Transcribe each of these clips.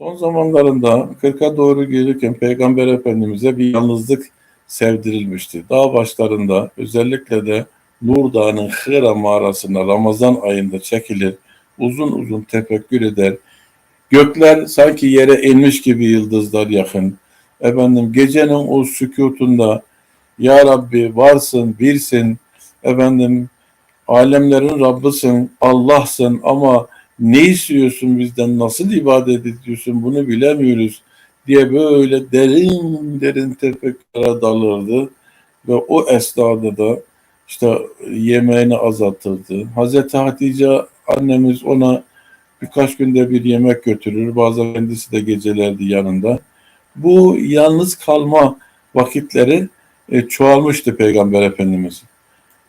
Son zamanlarında kırka doğru gelirken Peygamber Efendimiz'e bir yalnızlık sevdirilmişti. Dağ başlarında özellikle de Nur Dağı'nın Hıra mağarasında Ramazan ayında çekilir, uzun uzun tefekkür eder. Gökler sanki yere inmiş gibi yıldızlar yakın. Efendim gecenin o sükutunda Ya Rabbi varsın, birsin, efendim alemlerin Rabbisin, Allah'sın ama ne istiyorsun bizden, nasıl ibadet ediyorsun bunu bilemiyoruz diye böyle derin derin tefekküre dalırdı ve o esnada da işte yemeğini azaltırdı. Hazreti Hatice annemiz ona birkaç günde bir yemek götürür. Bazen kendisi de gecelerdi yanında. Bu yalnız kalma vakitleri e, çoğalmıştı Peygamber Efendimiz.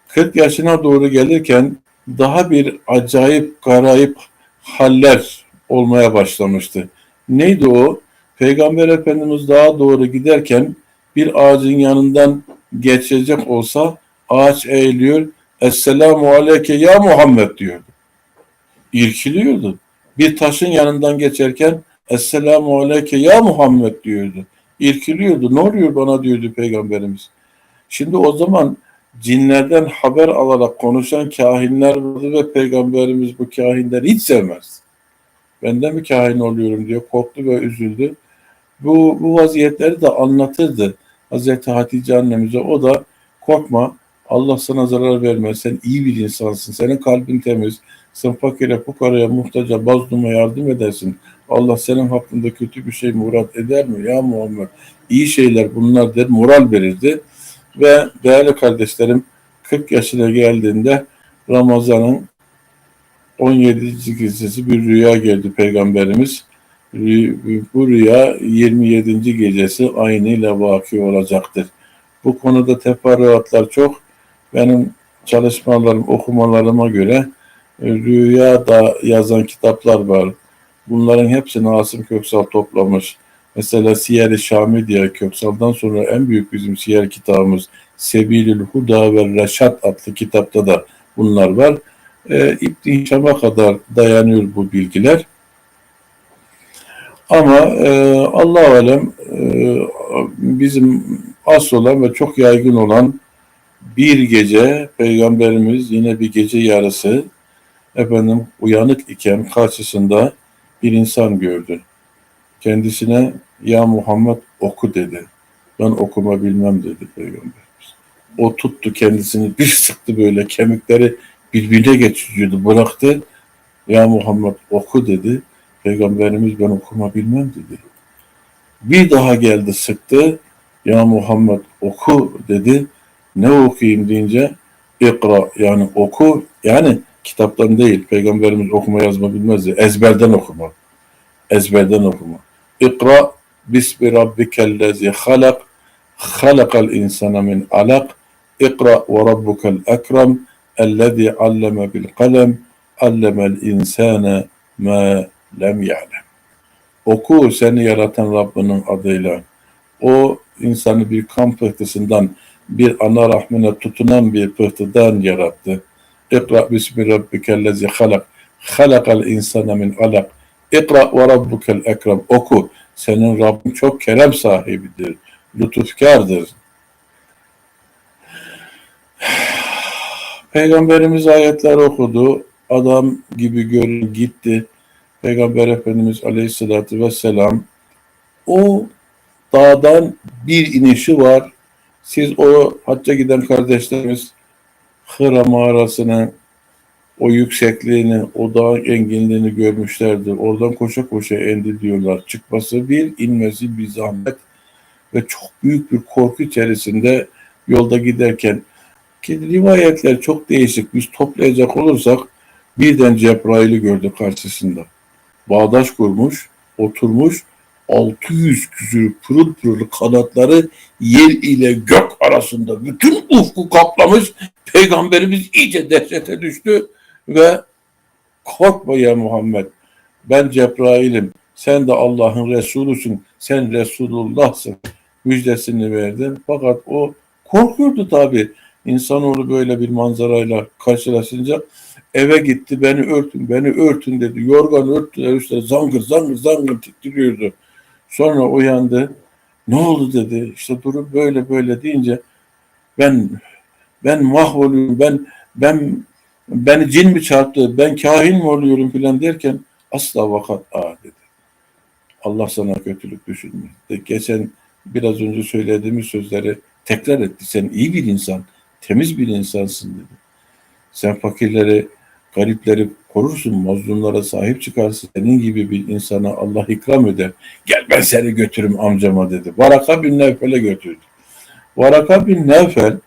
40 yaşına doğru gelirken daha bir acayip, garayip haller olmaya başlamıştı. Neydi o? Peygamber Efendimiz daha doğru giderken bir ağacın yanından geçecek olsa ağaç eğiliyor. Esselamu aleyke ya Muhammed diyordu. İrkiliyordu. Bir taşın yanından geçerken Esselamu aleyke ya Muhammed diyordu. İrkiliyordu. Ne oluyor bana diyordu Peygamberimiz. Şimdi o zaman cinlerden haber alarak konuşan kahinler vardı ve Peygamberimiz bu kahinleri hiç sevmez. Ben de mi kahin oluyorum diye korktu ve üzüldü. Bu, bu vaziyetleri de anlatırdı Hazreti Hatice annemize. O da korkma Allah sana zarar vermez. Sen iyi bir insansın. Senin kalbin temiz. Sen fakire, fukaraya, muhtaca, mazluma yardım edersin. Allah senin hakkında kötü bir şey murat eder mi? Ya Muhammed iyi şeyler bunlar der, moral verirdi. Ve değerli kardeşlerim 40 yaşına geldiğinde Ramazan'ın 17. gecesi bir rüya geldi Peygamberimiz. Bu rüya 27. gecesi aynıyla vaki olacaktır. Bu konuda teferruatlar çok. Benim çalışmalarım, okumalarıma göre rüya da yazan kitaplar var. Bunların hepsini Asım Köksal toplamış. Mesela Siyer-i Şami diye Köksal'dan sonra en büyük bizim siyer kitabımız Sebilül Huda ve Reşat adlı kitapta da bunlar var. E, İbn-i Hişam'a kadar dayanıyor bu bilgiler. Ama e, Allah alem e, bizim asıl olan ve çok yaygın olan bir gece Peygamberimiz yine bir gece yarısı efendim uyanık iken karşısında bir insan gördü. Kendisine ya Muhammed oku dedi. Ben okuma bilmem dedi Peygamberimiz. O tuttu kendisini bir sıktı böyle kemikleri birbirine geçiyordu bıraktı. Ya Muhammed oku dedi. Peygamberimiz ben okuma bilmem dedi. Bir daha geldi sıktı. Ya Muhammed oku dedi. Ne okuyayım deyince ikra yani oku yani kitaptan değil. Peygamberimiz okuma yazma bilmezdi. Ezberden okuma. Ezberden okuma. Bismi rabbikellezi halak halakal insana min alak ikra ve rabbukel ekrem ellezî alleme bil kalem allemel insane ma lem ya'lem. Oku seni yaratan Rabbinin adıyla. O insanı bir kan pıhtısından, bir ana rahmine tutunan bir pıhtıdan yarattı. İkra bismi rabbikellezi halak. Halakal insana min alak. İkra ve rabbukel ekrem. Oku. Senin Rabbin çok kerem sahibidir. Lütufkardır. Peygamberimiz ayetler okudu. Adam gibi görün gitti. Peygamber Efendimiz Aleyhisselatü Vesselam o dağdan bir inişi var. Siz o hacca giden kardeşlerimiz Hıra mağarasını, o yüksekliğini, o dağın enginliğini görmüşlerdir. Oradan koşa koşa indi diyorlar. Çıkması bir, inmesi bir zahmet ve çok büyük bir korku içerisinde yolda giderken ki rivayetler çok değişik. Biz toplayacak olursak birden Cebrail'i gördü karşısında. Bağdaş kurmuş, oturmuş, 600 küsür pırıl pırıl kanatları yer ile gök arasında bütün ufku kaplamış. Peygamberimiz iyice dehşete düştü ve korkma ya Muhammed ben Cebrail'im sen de Allah'ın Resulüsün sen Resulullah'sın müjdesini verdi. Fakat o korkuyordu tabi. İnsanoğlu böyle bir manzarayla karşılaşınca eve gitti beni örtün beni örtün dedi. Yorgan örttüler üstüne zangır zangır zangır titriyordu. Sonra uyandı. Ne oldu dedi. İşte durum böyle böyle deyince ben ben mahvoluyorum ben ben beni cin mi çarptı ben kahin mi oluyorum filan derken asla vakat aa dedi. Allah sana kötülük düşünme. De geçen biraz önce söylediğimiz sözleri tekrar etti. Sen iyi bir insan, temiz bir insansın dedi. Sen fakirleri, garipleri korursun, mazlumlara sahip çıkarsın. Senin gibi bir insana Allah ikram eder. Gel ben seni götürüm amcama dedi. Varaka bin Nevfel'e götürdü. Varaka bin Nevfel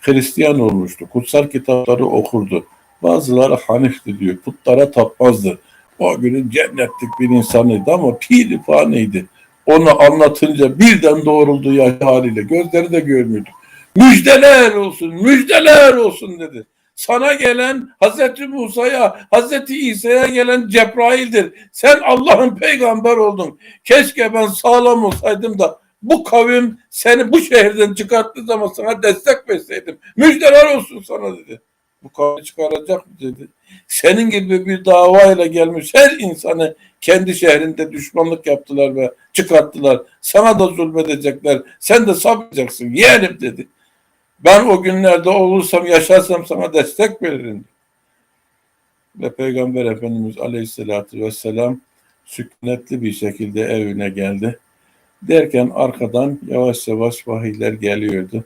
Hristiyan olmuştu. Kutsal kitapları okurdu. Bazıları Hanif'ti diyor. Putlara tapmazdı. O günün cennetlik bir insanıydı ama piri faneydi. Onu anlatınca birden doğruldu yaş haliyle. Gözleri de görmüyordu. Müjdeler olsun, müjdeler olsun dedi. Sana gelen Hazreti Musa'ya, Hazreti İsa'ya gelen Cebrail'dir. Sen Allah'ın peygamber oldun. Keşke ben sağlam olsaydım da bu kavim seni bu şehirden çıkarttığı zaman sana destek verseydim. Müjdeler olsun sana dedi. Bu kavmi çıkaracak mı dedi. Senin gibi bir davayla gelmiş her insanı kendi şehrinde düşmanlık yaptılar ve çıkarttılar. Sana da zulmedecekler. Sen de sabracaksın. Yeğenim dedi. Ben o günlerde olursam, yaşarsam sana destek veririm. Ve Peygamber Efendimiz Aleyhisselatü Vesselam sükunetli bir şekilde evine geldi. Derken arkadan yavaş yavaş vahiyler geliyordu.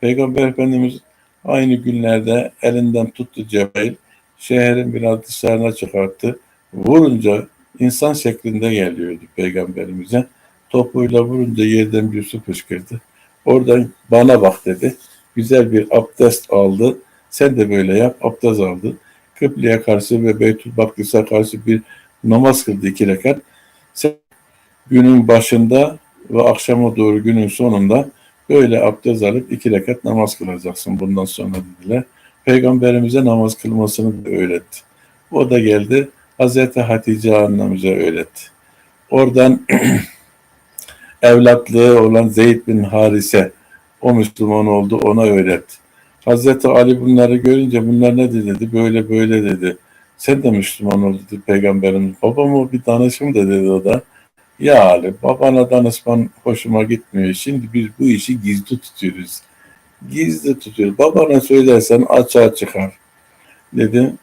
Peygamber Efendimiz aynı günlerde elinden tuttu Cebrail, şehrin biraz dışarına çıkarttı. Vurunca insan şeklinde geliyordu Peygamberimize. Topuyla vurunca yerden bir su fışkırdı. Oradan bana bak dedi. Güzel bir abdest aldı. Sen de böyle yap. Abdest aldı. Kıbleye karşı ve Beytül Bakdis'e karşı bir namaz kıldı iki rekat. Sen günün başında ve akşama doğru günün sonunda böyle abdest alıp iki rekat namaz kılacaksın bundan sonra dediler. Peygamberimize namaz kılmasını da öğretti. O da geldi Hazreti Hatice annemize öğretti. Oradan evlatlığı olan Zeyd bin Harise o Müslüman oldu ona öğretti. Hazreti Ali bunları görünce bunlar ne dedi? Böyle böyle dedi. Sen de Müslüman ol dedi peygamberimiz. Babama bir danışım da dedi o da. Ya Ali babana danışman hoşuma gitmiyor. Şimdi biz bu işi gizli tutuyoruz. Gizli tutuyoruz. Babana söylersen açığa çıkar. Dedi.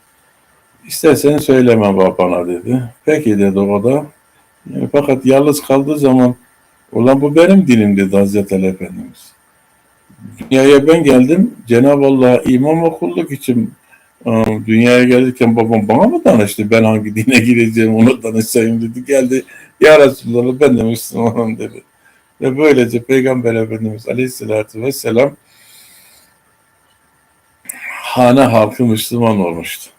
İstersen söyleme babana dedi. Peki dedi o da. Yani fakat yalnız kaldığı zaman ulan bu benim dilim dedi Hazreti Ali Efendimiz. Dünyaya ben geldim. Cenab-ı Allah imam ve kulluk için e, dünyaya gelirken babam bana mı danıştı? Ben hangi dine gireceğim onu danışayım dedi. Geldi ya Resulallah ben de Müslümanım dedi. Ve böylece Peygamber Efendimiz Aleyhisselatü Vesselam hane halkı Müslüman olmuştu.